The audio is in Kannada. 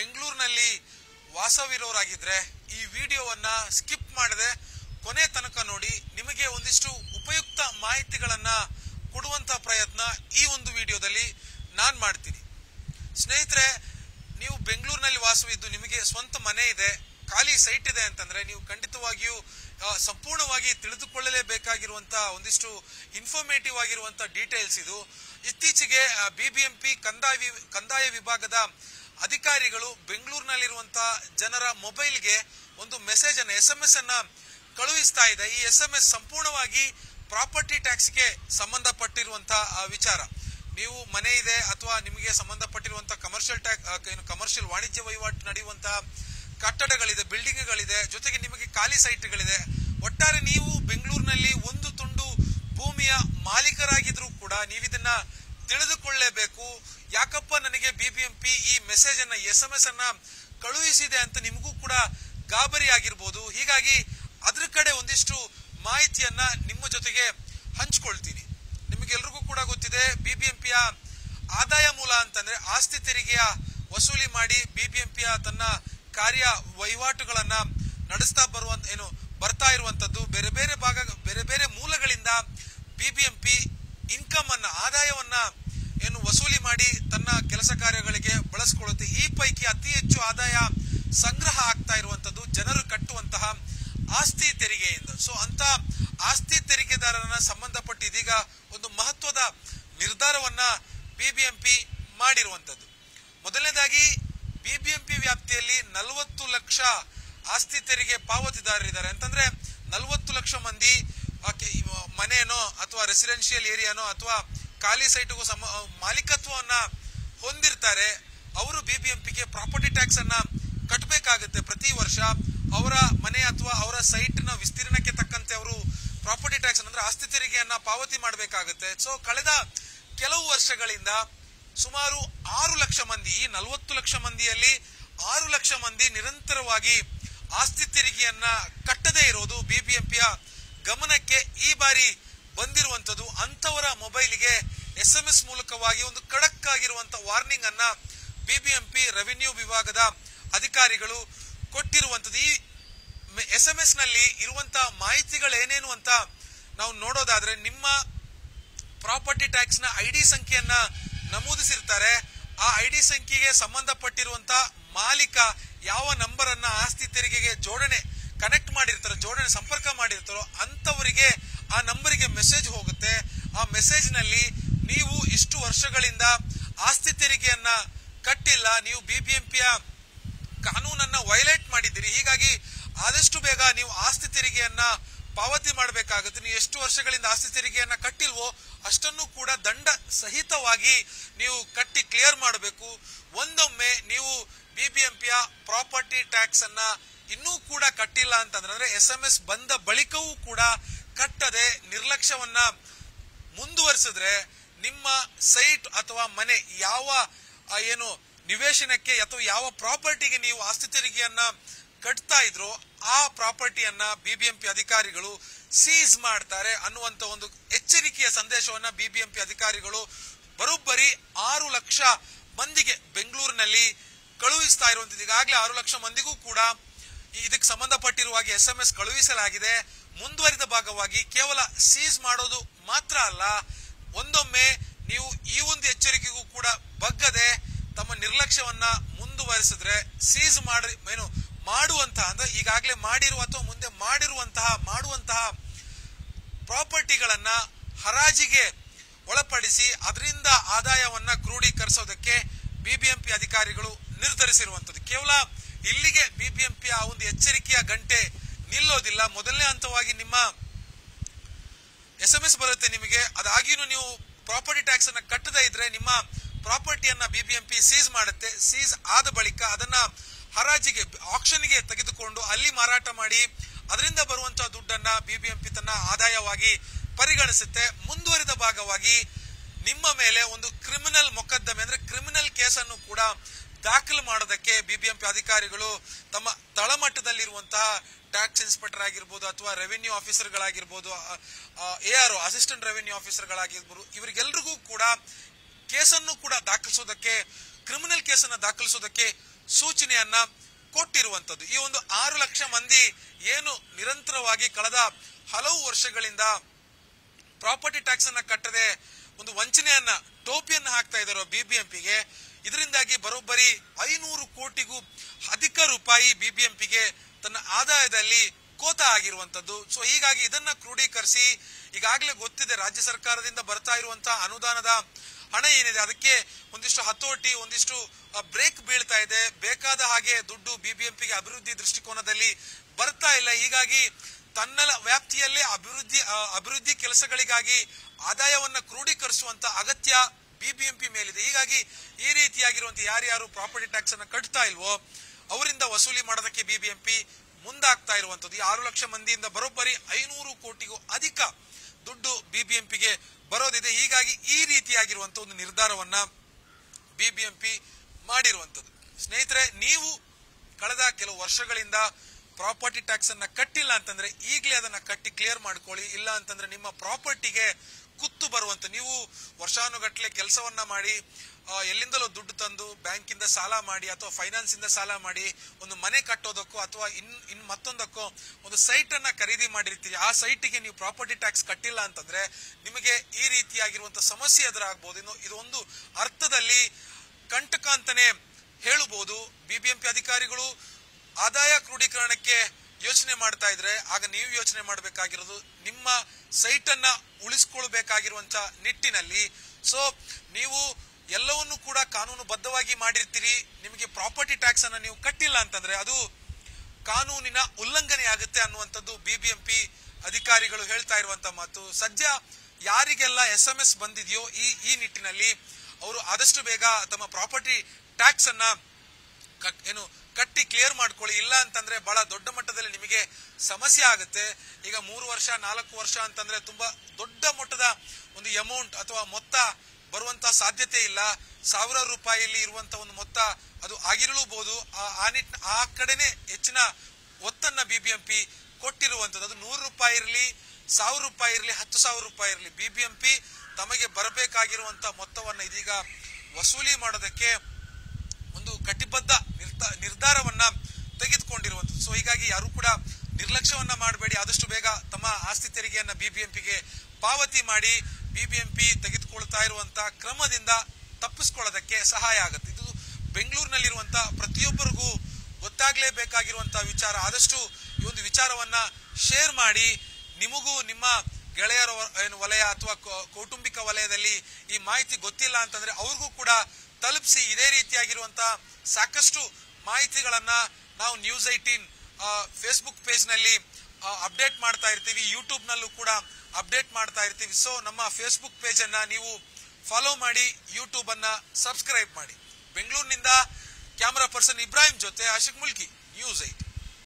ಬೆಂಗಳೂರಿನಲ್ಲಿ ವಾಸವಿರೋರಾಗಿದ್ರೆ ಈ ವಿಡಿಯೋವನ್ನ ಸ್ಕಿಪ್ ಮಾಡದೆ ಕೊನೆ ತನಕ ನೋಡಿ, ನಿಮಗೆ ಒಂದಿಷ್ಟು ಉಪಯುಕ್ತ ಮಾಹಿತಿಗಳನ್ನ ಕೊಡುವಂತ ಪ್ರಯತ್ನ ಈ ಒಂದು ವಿಡಿಯೋದಲ್ಲಿ ನಾನ್ ಮಾಡ್ತೀನಿ. ಸ್ನೇಹಿತರೆ, ನೀವು ಬೆಂಗಳೂರಿನಲ್ಲಿ ವಾಸವಿದ್ದು ನಿಮಗೆ ಸ್ವಂತ ಮನೆ ಇದೆ, ಖಾಲಿ ಸೈಟ್ ಇದೆ ಅಂತಂದ್ರೆ ನೀವು ಖಂಡಿತವಾಗಿಯೂ ಸಂಪೂರ್ಣವಾಗಿ ತಿಳಿದುಕೊಳ್ಳಲೇಬೇಕಾಗಿರುವಂತ ಒಂದಿಷ್ಟು ಇನ್ಫಾರ್ಮೇಟಿವ್ ಆಗಿರುವಂತ ಡೀಟೇಲ್ಸ್ ಇದು. ಇತ್ತೀಚೆಗೆ ಬಿಬಿಎಂಪಿ ಕಂದಾಯ ಕಂದಾಯ ವಿಭಾಗದ ಅಧಿಕಾರಿಗಳು ಬೆಂಗಳೂರಿನಲ್ಲಿರುವಂತಹ ಜನರ ಮೊಬೈಲ್ಗೆ ಒಂದು ಮೆಸೇಜ್ ಅನ್ನ ಎಸ್ ಎಂ ಎಸ್ ಅನ್ನ ಕಳುಹಿಸ್ತಾ ಇದೆ. ಈ ಎಸ್ ಎಂ ಎಸ್ ಸಂಪೂರ್ಣವಾಗಿ ಪ್ರಾಪರ್ಟಿ ಟ್ಯಾಕ್ಸ್ಗೆ ಸಂಬಂಧಪಟ್ಟಿರುವಂತಹ ವಿಚಾರ. ನೀವು ಮನೆ ಇದೆ ಅಥವಾ ನಿಮಗೆ ಸಂಬಂಧಪಟ್ಟಿರುವಂತಹ ಕಮರ್ಷಿಯಲ್ ಟ್ಯಾಕ್ ಏನು ಕಮರ್ಷಿಯಲ್ ವಾಣಿಜ್ಯ ವಹಿವಾಟು ನಡೆಯುವಂತಹ ಕಟ್ಟಡಗಳಿದೆ, ಬಿಲ್ಡಿಂಗ್ಗಳಿದೆ, ಜೊತೆಗೆ ನಿಮಗೆ ಖಾಲಿ ಸೈಟ್ಗಳಿದೆ. ಒಟ್ಟಾರೆ ನೀವು ಬೆಂಗಳೂರಿನಲ್ಲಿ ಒಂದು ತುಂಡು ಭೂಮಿಯ ಮಾಲೀಕರಾಗಿದ್ರೂ ಕೂಡ ನೀವಿದನ್ನ ತಿಳಿದುಕೊಳ್ಳಲೇಬೇಕು ಯಾಕಪ್ಪ ನನಗೆ ಬಿಬಿಎಂಪಿ ಈ ಮೆಸೇಜ್ ಅನ್ನ ಎಸ್ ಎಂ ಎಸ್ ಅನ್ನ ಕಳುಹಿಸಿದೆ ಅಂತ ನಿಮಗೂ ಕೂಡ ಗಾಬರಿ ಆಗಿರ್ಬೋದು. ಹೀಗಾಗಿ ಅದ್ರ ಕಡೆ ಒಂದಿಷ್ಟು ಮಾಹಿತಿಯನ್ನ ನಿಮ್ಮ ಜೊತೆಗೆ ಹಂಚ್ಕೊಳ್ತೀನಿ. ನಿಮಗೆಲ್ರಿಗೂ ಕೂಡ ಗೊತ್ತಿದೆ ಬಿಬಿಎಂಪಿಯ ಆದಾಯ ಮೂಲ ಅಂತಂದ್ರೆ ಆಸ್ತಿ ತೆರಿಗೆಯ ವಸೂಲಿ ಮಾಡಿ ಬಿಬಿಎಂಪಿಯ ತನ್ನ ಕಾರ್ಯ ವಹಿವಾಟುಗಳನ್ನ ನಡೆಸ್ತಾ ಬರುವಂತ, ಏನು, ಬರ್ತಾ ಇರುವಂತದ್ದು. ಬೇರೆ ಬೇರೆ ಭಾಗ, ಬೇರೆ ಬೇರೆ ಮೂಲಗಳಿಂದ ಬಿಬಿಎಂಪಿ ಇನ್ಕಮ್ ಅನ್ನ, ಆದಾಯವನ್ನ ಏನು ವಸೂಲಿ ಮಾಡಿ ತನ್ನ ಕೆಲಸ ಕಾರ್ಯಗಳಿಗೆ ಬಳಸಿಕೊಳ್ಳುತ್ತೆ. ಈ ಪೈಕಿ ಅತಿ ಹೆಚ್ಚು ಆದಾಯ ಸಂಗ್ರಹ ಆಗ್ತಾ ಇರುವಂತದ್ದು ಜನರು ಕಟ್ಟುವಂತಹ ಆಸ್ತಿ ತೆರಿಗೆಯಿಂದ. ಸೊ ಅಂತ ಆಸ್ತಿ ತೆರಿಗೆದಾರರನ್ನ ಸಂಬಂಧಪಟ್ಟು ಇದೀಗ ಒಂದು ಮಹತ್ವದ ನಿರ್ಧಾರವನ್ನ ಬಿಬಿಎಂಪಿ ಮಾಡಿರುವಂತದ್ದು. ಮೊದಲನೇದಾಗಿ ಬಿಬಿಎಂಪಿ ವ್ಯಾಪ್ತಿಯಲ್ಲಿ ನಲವತ್ತು ಲಕ್ಷ ಆಸ್ತಿ ತೆರಿಗೆ ಪಾವತಿದಾರರಿದ್ದಾರೆ. ಅಂತಂದ್ರೆ, ನಲವತ್ತು ಲಕ್ಷ ಮಂದಿ ಮನೆನೋ ಅಥವಾ ರೆಸಿಡೆನ್ಷಿಯಲ್ ಏರಿಯಾನೋ ಅಥವಾ ಖಾಲಿ ಸೈಟ್ಗೂ ಸಮ ಮಾಲೀಕತ್ವವನ್ನ ಹೊಂದಿರ್ತಾರೆ. ಅವರು ಬಿಬಿಎಂಪಿಗೆ ಪ್ರಾಪರ್ಟಿ ಟ್ಯಾಕ್ಸ್ ಅನ್ನ ಕಟ್ಟಬೇಕಾಗುತ್ತೆ ಪ್ರತಿ ವರ್ಷ. ಅವರ ಮನೆ ಅಥವಾ ಅವರ ಸೈಟ್ನ ವಿಸ್ತೀರ್ಣಕ್ಕೆ ತಕ್ಕಂತೆ ಅವರು ಪ್ರಾಪರ್ಟಿ ಟ್ಯಾಕ್ಸ್ ಅಂದ್ರೆ ಆಸ್ತಿ ತೆರಿಗೆಯನ್ನ ಪಾವತಿ ಮಾಡಬೇಕಾಗುತ್ತೆ. ಸೊ ಕಳೆದ ಕೆಲವು ವರ್ಷಗಳಿಂದ ಸುಮಾರು ಆರು ಲಕ್ಷ ಮಂದಿ, ಈ ನಲವತ್ತು ಲಕ್ಷ ಮಂದಿಯಲ್ಲಿ ಆರು ಲಕ್ಷ ಮಂದಿ ನಿರಂತರವಾಗಿ ಆಸ್ತಿ ತೆರಿಗೆಯನ್ನ ಕಟ್ಟದೇ ಇರೋದು ಬಿಬಿಎಂಪಿಯ ಗಮನಕ್ಕೆ ಈ ಬಾರಿ ಬಂದಿರುವಂತದ್ದು ಅಂತವರ ಮೊಬೈಲಿಗೆ ಎಸ್ ಎಂ ಎಸ್ ಮೂಲಕವಾಗಿ ಒಂದು ಖಡಕ್ ಆಗಿರುವಂತಹ ವಾರ್ನಿಂಗ್ ಅನ್ನ ಬಿಬಿಎಂಪಿ ರೆವಿನ್ಯೂ ವಿಭಾಗದ ಅಧಿಕಾರಿಗಳು ಕೊಟ್ಟಿರುವಂತದ್ದು ಈ ಎಸ್ ಎಂ ಎಸ್ನಲ್ಲಿ ಇರುವಂತಹ ಮಾಹಿತಿಗಳೇನೇನು ಅಂತ ನಾವು ನೋಡೋದಾದ್ರೆ ನಿಮ್ಮ ಪ್ರಾಪರ್ಟಿ ಟ್ಯಾಕ್ಸ್ನ ಐಡಿ ಸಂಖ್ಯೆಯನ್ನ ನಮೂದಿಸಿರ್ತಾರೆ. ಆ ಐಡಿ ಸಂಖ್ಯೆಗೆ ಸಂಬಂಧಪಟ್ಟಿರುವಂತ ಮಾಲೀಕ ಯಾವ ನಂಬರ್ ಅನ್ನ ಆಸ್ತಿ ತೆರಿಗೆಗೆ ಜೋಡಣೆ ಕನೆಕ್ಟ್ ಮಾಡಿರ್ತಾರೋ, ಜೋಡಣೆ ಸಂಪರ್ಕ ಮಾಡಿರ್ತಾರೋ ಅಂತವರಿಗೆ ಆ ನಂಬರಿಗೆ ಮೆಸೇಜ್ ಹೋಗುತ್ತೆ. ಆ ಮೆಸೇಜ್ನಲ್ಲಿ ನೀವು ಇಷ್ಟು ವರ್ಷಗಳಿಂದ ಆಸ್ತಿ ತೆರಿಗೆಯನ್ನ ಕಟ್ಟಿಲ್ಲ, ನೀವು ಬಿಬಿಎಂಪಿಯ ಕಾನೂನನ್ನ ವೈಲೇಟ್ ಮಾಡಿದ್ದೀರಿ. ಹೀಗಾಗಿ ಆದಷ್ಟು ಬೇಗ ನೀವು ಆಸ್ತಿ ತೆರಿಗೆಯನ್ನ ಪಾವತಿ ಮಾಡಬೇಕಾಗುತ್ತೆ. ನೀವು ಎಷ್ಟು ವರ್ಷಗಳಿಂದ ಆಸ್ತಿ ತೆರಿಗೆಯನ್ನ ಕಟ್ಟಿಲ್ವೋ ಅಷ್ಟನ್ನು ಕೂಡ ದಂಡ ಸಹಿತವಾಗಿ ನೀವು ಕಟ್ಟಿ ಕ್ಲಿಯರ್ ಮಾಡಬೇಕು. ಒಂದೊಮ್ಮೆ ನೀವು ಬಿಬಿಎಂಪಿಯ ಪ್ರಾಪರ್ಟಿ ಟ್ಯಾಕ್ಸ್ ಅನ್ನ ಇನ್ನೂ ಕೂಡ ಕಟ್ಟಿಲ್ಲ ಅಂತಂದ್ರೆ ಎಸ್ ಎಂ ಎಸ್ ಬಂದ ಬಳಿಕವೂ ಕೂಡ ಕಟ್ಟದೆ ನಿರ್ಲಕ್ಷ್ಯವನ್ನ ಮುಂದುವರಿಸಿದ್ರೆ ನಿಮ್ಮ ಸೈಟ್ ಅಥವಾ ಮನೆ ಯಾವ ಏನು ನಿವೇಶನಕ್ಕೆ ಅಥವಾ ಯಾವ ಪ್ರಾಪರ್ಟಿಗೆ ನೀವು ಆಸ್ತಿ ತೆರಿಗೆಯನ್ನ ಕಟ್ತಾ ಇದ್ರು ಆ ಪ್ರಾಪರ್ಟಿಯನ್ನ ಬಿಬಿಎಂಪಿ ಅಧಿಕಾರಿಗಳು ಸೀಸ್ ಮಾಡ್ತಾರೆ ಅನ್ನುವಂತ ಒಂದು ಎಚ್ಚರಿಕೆಯ ಸಂದೇಶವನ್ನ ಬಿಬಿಎಂಪಿ ಅಧಿಕಾರಿಗಳು ಬರೋಬ್ಬರಿ ಆರು ಲಕ್ಷ ಮಂದಿಗೆ ಬೆಂಗಳೂರಿನಲ್ಲಿ ಕಳುಹಿಸ್ತಾ ಇರುವಂತದ್ದು ಈಗಾಗಲೇ ಆರು ಲಕ್ಷ ಮಂದಿಗೂ ಕೂಡ ಇದಕ್ಕೆ ಸಂಬಂಧಪಟ್ಟಿರುವ ಹಾಗೆ ಎಸ್ ಎಂ ಎಸ್ ಕಳುಹಿಸಲಾಗಿದೆ. ಮುಂದುವರಿದ ಭಾಗವಾಗಿ ಕೇವಲ ಸೀಸ್ ಮಾಡೋದು ಮಾತ್ರ ಅಲ್ಲ, ಒಂದೊಮ್ಮೆ ನೀವು ಈ ಒಂದು ಎಚ್ಚರಿಕೆಗೂ ಕೂಡ ಬಗ್ಗದೆ ತಮ್ಮ ನಿರ್ಲಕ್ಷ್ಯವನ್ನ ಮುಂದುವರಿಸಿದ್ರೆ ಸೀಸ್ ಮಾಡಿ, ಏನು, ಮಾಡುವಂತಹ, ಅಂದ್ರೆ ಈಗಾಗಲೇ ಮಾಡಿರುವ ಅಥವಾ ಮುಂದೆ ಮಾಡಿರುವಂತಹ, ಮಾಡುವಂತಹ ಪ್ರಾಪರ್ಟಿಗಳನ್ನ ಹರಾಜಿಗೆ ಒಳಪಡಿಸಿ ಅದರಿಂದ ಆದಾಯವನ್ನ ಕ್ರೋಢೀಕರಿಸೋದಕ್ಕೆ ಬಿಬಿಎಂಪಿ ಅಧಿಕಾರಿಗಳು ನಿರ್ಧರಿಸಿರುವಂತದ್ದು ಕೇವಲ ಇಲ್ಲಿಗೆ ಬಿಬಿಎಂಪಿ ಆ ಒಂದು ಎಚ್ಚರಿಕೆಯ ಗಂಟೆ ನಿಲ್ಲೋದಿಲ್ಲ. ಮೊದಲನೇ ಹಂತವಾಗಿ ನಿಮ್ಮ ಎಸ್ ಎಂ ಎಸ್ ಬರುತ್ತೆ ನಿಮಗೆ. ಅದಾಗಿಯೂ ನೀವು ಪ್ರಾಪರ್ಟಿ ಟ್ಯಾಕ್ಸ್ ಅನ್ನ ಕಟ್ಟದೇ ಇದ್ರೆ ನಿಮ್ಮ ಪ್ರಾಪರ್ಟಿಯನ್ನ ಬಿಬಿಎಂಪಿ ಸೀಸ್ ಮಾಡುತ್ತೆ. ಸೀಸ್ ಆದ ಬಳಿಕ ಅದನ್ನ ಹರಾಜಿಗೆ ಆಕ್ಷನ್ಗೆ ತೆಗೆದುಕೊಂಡು ಅಲ್ಲಿ ಮಾರಾಟ ಮಾಡಿ ಅದರಿಂದ ಬರುವಂತ ದುಡ್ಡನ್ನ ಬಿಬಿಎಂಪಿ ತನ್ನ ಆದಾಯವಾಗಿ ಪರಿಗಣಿಸುತ್ತೆ. ಮುಂದುವರಿದ ಭಾಗವಾಗಿ ನಿಮ್ಮ ಮೇಲೆ ಒಂದು ಕ್ರಿಮಿನಲ್ ಮೊಕದ್ದಮೆ, ಅಂದ್ರೆ ಕ್ರಿಮಿನಲ್ ಕೇಸನ್ನು ಕೂಡ ದಾಖಲು ಮಾಡೋದಕ್ಕೆ ಬಿಬಿಎಂಪಿ ಅಧಿಕಾರಿಗಳು ತಮ್ಮ ತಳಮಟ್ಟದಲ್ಲಿರುವಂತಹ ಟ್ಯಾಕ್ಸ್ ಇನ್ಸ್ಪೆಕ್ಟರ್ ಆಗಿರ್ಬೋದು ಅಥವಾ ರೆವಿನ್ಯೂ ಆಫೀಸರ್ಗಳಾಗಿರ್ಬೋದು ಎ ಆರ್ ಅಸಿಸ್ಟೆಂಟ್ ರೆವಿನ್ಯೂ ಆಫೀಸರ್ಗಳಾಗಿರ್ಬೋದು, ಇವರಿಗೆಲ್ರಿಗೂ ಕೂಡ ಕೇಸನ್ನು ಕೂಡ ದಾಖಲಿಸೋದಕ್ಕೆ, ಕ್ರಿಮಿನಲ್ ಕೇಸನ್ನು ದಾಖಲಿಸೋದಕ್ಕೆ ಸೂಚನೆಯನ್ನ ಕೊಟ್ಟಿರುವಂತದ್ದು ಈ ಒಂದು ಆರು ಲಕ್ಷ ಮಂದಿ ಏನು ನಿರಂತರವಾಗಿ ಕಳೆದ ಹಲವು ವರ್ಷಗಳಿಂದ ಪ್ರಾಪರ್ಟಿ ಟ್ಯಾಕ್ಸ್ ಅನ್ನ ಕಟ್ಟದೆ ಒಂದು ವಂಚನೆಯನ್ನ, ಟೋಪಿಯನ್ನ ಹಾಕ್ತಾ ಇದ್ದಾರೋ ಬಿಬಿಎಂಪಿಗೆ ಇದರಿಂದಾಗಿ ಬರೋಬ್ಬರಿ ಐನೂರು ಕೋಟಿಗೂ ಅಧಿಕ ರೂಪಾಯಿ ಬಿಬಿಎಂಪಿಗೆ ತನ್ನ ಆದಾಯದಲ್ಲಿ ಕೋತ ಆಗಿರುವಂತದ್ದು ಸೊ ಹೀಗಾಗಿ ಇದನ್ನ ಕ್ರೋಢೀಕರಿಸಿ ಈಗಾಗಲೇ ಗೊತ್ತಿದೆ, ರಾಜ್ಯ ಸರ್ಕಾರದಿಂದ ಬರ್ತಾ ಇರುವಂತಹ ಅನುದಾನದ ಹಣ ಏನಿದೆ, ಅದಕ್ಕೆ ಒಂದಿಷ್ಟು ಹತೋಟಿ, ಒಂದಿಷ್ಟು ಬ್ರೇಕ್ ಬೀಳ್ತಾ ಇದೆ. ಬೇಕಾದ ಹಾಗೆ ದುಡ್ಡು ಬಿಬಿಎಂಪಿಗೆ ಅಭಿವೃದ್ಧಿ ದೃಷ್ಟಿಕೋನದಲ್ಲಿ ಬರ್ತಾ ಇಲ್ಲ. ಹೀಗಾಗಿ ತನ್ನ ವ್ಯಾಪ್ತಿಯಲ್ಲೇ ಅಭಿವೃದ್ಧಿ ಅಭಿವೃದ್ಧಿ ಕೆಲಸಗಳಿಗಾಗಿ ಆದಾಯವನ್ನ ಕ್ರೋಢೀಕರಿಸುವಂತ ಅಗತ್ಯ ಬಿಬಿಎಂಪಿ ಮೇಲಿದೆ. ಹೀಗಾಗಿ ಈ ರೀತಿಯಾಗಿರುವಂತಹ ಯಾರ್ಯಾರು ಪ್ರಾಪರ್ಟಿ ಟ್ಯಾಕ್ಸ್ ಅನ್ನ ಕಟ್ತಾ ಇಲ್ವೋ ಅವರಿಂದ ವಸೂಲಿ ಮಾಡೋದಕ್ಕೆ ಬಿಬಿಎಂಪಿ ಮುಂದಾಗ್ತಾ ಇರುವಂತದ್ದು ಈ ಆರು ಲಕ್ಷ ಮಂದಿಯಿಂದ ಬರೋಬ್ಬರಿ ಐನೂರು ಕೋಟಿಗೂ ಅಧಿಕ ದುಡ್ಡು ಬಿಬಿಎಂಪಿಗೆ ಬರೋದಿದೆ. ಹೀಗಾಗಿ ಈ ರೀತಿಯಾಗಿರುವಂತ ಒಂದು ನಿರ್ಧಾರವನ್ನ ಬಿಬಿಎಂಪಿ ಮಾಡಿರುವಂತದ್ದು ಸ್ನೇಹಿತರೆ, ನೀವು ಕಳೆದ ಕೆಲವು ವರ್ಷಗಳಿಂದ ಪ್ರಾಪರ್ಟಿ ಟ್ಯಾಕ್ಸ್ ಅನ್ನ ಕಟ್ಟಿಲ್ಲ ಅಂತಂದ್ರೆ ಈಗಲೇ ಅದನ್ನ ಕಟ್ಟಿ ಕ್ಲಿಯರ್ ಮಾಡ್ಕೊಳ್ಳಿ. ಇಲ್ಲ ಅಂತಂದ್ರೆ ನಿಮ್ಮ ಪ್ರಾಪರ್ಟಿಗೆ ಕುತ್ತು ಬರುವಂತ ನೀವು ವರ್ಷಾನುಗಟ್ಲೆ ಕೆಲಸವನ್ನ ಮಾಡಿ ಎಲ್ಲಿಂದಲೋ ದುಡ್ಡು ತಂದು ಬ್ಯಾಂಕಿಂದ ಸಾಲ ಮಾಡಿ ಅಥವಾ ಫೈನಾನ್ಸ್ ಇಂದ ಸಾಲ ಮಾಡಿ ಒಂದು ಮನೆ ಕಟ್ಟೋದಕ್ಕೋ ಅಥವಾ ಇನ್ ಇನ್ ಮತ್ತೊಂದಕ್ಕೋ ಒಂದು ಸೈಟ್ ಅನ್ನ ಖರೀದಿ ಮಾಡಿರ್ತೀರಿ. ಆ ಸೈಟಿಗೆ ನೀವು ಪ್ರಾಪರ್ಟಿ ಟ್ಯಾಕ್ಸ್ ಕಟ್ಟಿಲ್ಲ ಅಂತಂದ್ರೆ ನಿಮಗೆ ಈ ರೀತಿಯಾಗಿರುವಂತ ಸಮಸ್ಯೆ ಎದುರಾಗಬಹುದು ಇನ್ನು ಇದೊಂದು ಅರ್ಥದಲ್ಲಿ ಕಂಟಕ ಅಂತಾನೆ ಹೇಳಬಹುದು. ಬಿಬಿಎಂಪಿ ಅಧಿಕಾರಿಗಳು ಆದಾಯ ಕ್ರೋಢೀಕರಣಕ್ಕೆ ಯೋಚನೆ ಮಾಡ್ತಾ ಇದ್ರೆ ಆಗ ನೀವು ಯೋಚನೆ ಮಾಡಬೇಕಾಗಿರೋದು ನಿಮ್ಮ ಸೈಟ್ ಅನ್ನ ನಿಟ್ಟಿನಲ್ಲಿ. ಸೊ ನೀವು ಎಲ್ಲವನ್ನೂ ಕೂಡ ಕಾನೂನುಬದ್ಧವಾಗಿ ಮಾಡಿರ್ತೀರಿ, ನಿಮಗೆ ಪ್ರಾಪರ್ಟಿ ಟ್ಯಾಕ್ಸ್ ಅನ್ನ ನೀವು ಕಟ್ಟಿಲ್ಲ ಅಂತಂದ್ರೆ ಅದು ಕಾನೂನಿನ ಉಲ್ಲಂಘನೆ ಆಗುತ್ತೆ ಅನ್ನುವಂಥದ್ದು ಬಿಬಿಎಂಪಿ ಅಧಿಕಾರಿಗಳು ಹೇಳ್ತಾ ಇರುವಂತ ಮಾತು. ಸದ್ಯ ಯಾರಿಗೆಲ್ಲ ಎಸ್ ಎಂ ಎಸ್ ಬಂದಿದೆಯೋ ಈ ಈ ನಿಟ್ಟಿನಲ್ಲಿ ಅವರು ಆದಷ್ಟು ಬೇಗ ತಮ್ಮ ಪ್ರಾಪರ್ಟಿ ಟ್ಯಾಕ್ಸ್ ಅನ್ನ ಏನು, ಕಟ್ಟಿ ಕ್ಲಿಯರ್ ಮಾಡ್ಕೊಳ್ಳಿ. ಇಲ್ಲ ಅಂತಂದ್ರೆ ಬಹಳ ದೊಡ್ಡ ಮಟ್ಟದಲ್ಲಿ ನಿಮಗೆ ಸಮಸ್ಯೆ ಆಗುತ್ತೆ. ಈಗ ಮೂರು ವರ್ಷ, ನಾಲ್ಕು ವರ್ಷ ಅಂತಂದ್ರೆ ತುಂಬಾ ದೊಡ್ಡ ಮಟ್ಟದ ಒಂದು ಅಮೌಂಟ್ ಅಥವಾ ಮೊತ್ತ ಬರುವಂತ ಸಾಧ್ಯತೆ ಇಲ್ಲ. ಸಾವಿರಾರು ರೂಪಾಯಿಯಲ್ಲಿ ಇರುವಂತ ಒಂದು ಮೊತ್ತ ಅದು ಆಗಿರಲೂಬಹುದು. ಆ- ಆ ನಿಟ್, ಆ ಕಡೆನೆ ಹೆಚ್ಚಿನ ಒತ್ತನ್ನ ಬಿಬಿಎಂಪಿ ಕೊಟ್ಟಿರುವಂತದ್ದು. ಅದು ನೂರು ರೂಪಾಯಿ ಇರಲಿ, ಸಾವಿರ ರೂಪಾಯಿ ಇರಲಿ, ಹತ್ತು ಸಾವಿರ ರೂಪಾಯಿ ಇರಲಿ. ಬಿಬಿಎಂಪಿ ತಮಗೆ ಬರಬೇಕಾಗಿರುವಂತ ಮೊತ್ತವನ್ನ ಇದೀಗ ವಸೂಲಿ ಮಾಡೋದಕ್ಕೆ ಒಂದು ಕಟಿಬದ್ಧ ನಿರ್ಧಾರವನ್ನ ತೆಗೆದುಕೊಂಡಿರುವಂತದ್ದು. ಸೊ ಹೀಗಾಗಿ ಯಾರು ಕೂಡ ನಿರ್ಲಕ್ಷ್ಯವನ್ನ ಮಾಡಬೇಡಿ. ಆದಷ್ಟು ಬೇಗ ತಮ್ಮ ಆಸ್ತಿ ತೆರಿಗೆಯನ್ನ ಬಿಬಿಎಂಪಿಗೆ ಪಾವತಿ ಮಾಡಿ. ಬಿಬಿಎಂಪಿ ತೆಗೆದುಕೊಳ್ತಾ ಇರುವಂತಹ ಕ್ರಮದಿಂದ ತಪ್ಪಿಸ್ಕೊಳ್ಳೋದಕ್ಕೆ ಸಹಾಯ ಆಗುತ್ತೆ. ಇದು ಬೆಂಗಳೂರಿನಲ್ಲಿರುವಂತಹ ಪ್ರತಿಯೊಬ್ಬರಿಗೂ ಗೊತ್ತಾಗಲೇಬೇಕಾಗಿರುವಂತಹ ವಿಚಾರ. ಆದಷ್ಟು ಈ ಒಂದು ವಿಚಾರವನ್ನ ಶೇರ್ ಮಾಡಿ ನಿಮಗೂ ನಿಮ್ಮ ಗೆಳೆಯರ ಏನು ವಲಯ ಅಥವಾ ಕೌಟುಂಬಿಕ ವಲಯದಲ್ಲಿ ಈ ಮಾಹಿತಿ ಗೊತ್ತಿಲ್ಲ ಅಂತಂದ್ರೆ ಅವ್ರಿಗೂ ಕೂಡ ತಲುಪಿಸಿ ಇದೇ ರೀತಿಯಾಗಿರುವಂತ ಸಾಕಷ್ಟು ಮಾಹಿತಿಗಳನ್ನ ನಾವು ನ್ಯೂಸ್ ಐಟೀನ್ ಫೇಸ್ಬುಕ್ ಪೇಜ್ನಲ್ಲಿ ಅಪ್ಡೇಟ್ ಮಾಡ್ತಾ ಇರ್ತೀವಿ. ಯೂಟ್ಯೂಬ್ ನಲ್ಲೂ ಕೂಡ ಅಪ್ಡೇಟ್ ಮಾಡ್ತಾ ಇರ್ತೀವಿ. ಸೊ ನಮ್ಮ ಫೇಸ್ಬುಕ್ ಪೇಜ್ ಅನ್ನ ನೀವು ಫಾಲೋ ಮಾಡಿ ಯೂಟ್ಯೂಬ್ ಅನ್ನ ಸಬ್ಸ್ಕ್ರೈಬ್ ಮಾಡಿ. ಬೆಂಗಳೂರಿನಿಂದ ಕ್ಯಾಮರಾ ಪರ್ಸನ್ ಇಬ್ರಾಹಿಂ ಜೊತೆ ಆಶಿಕ್ ಮುಲ್ಕಿ ನ್ಯೂಸ್ ಐಟಿ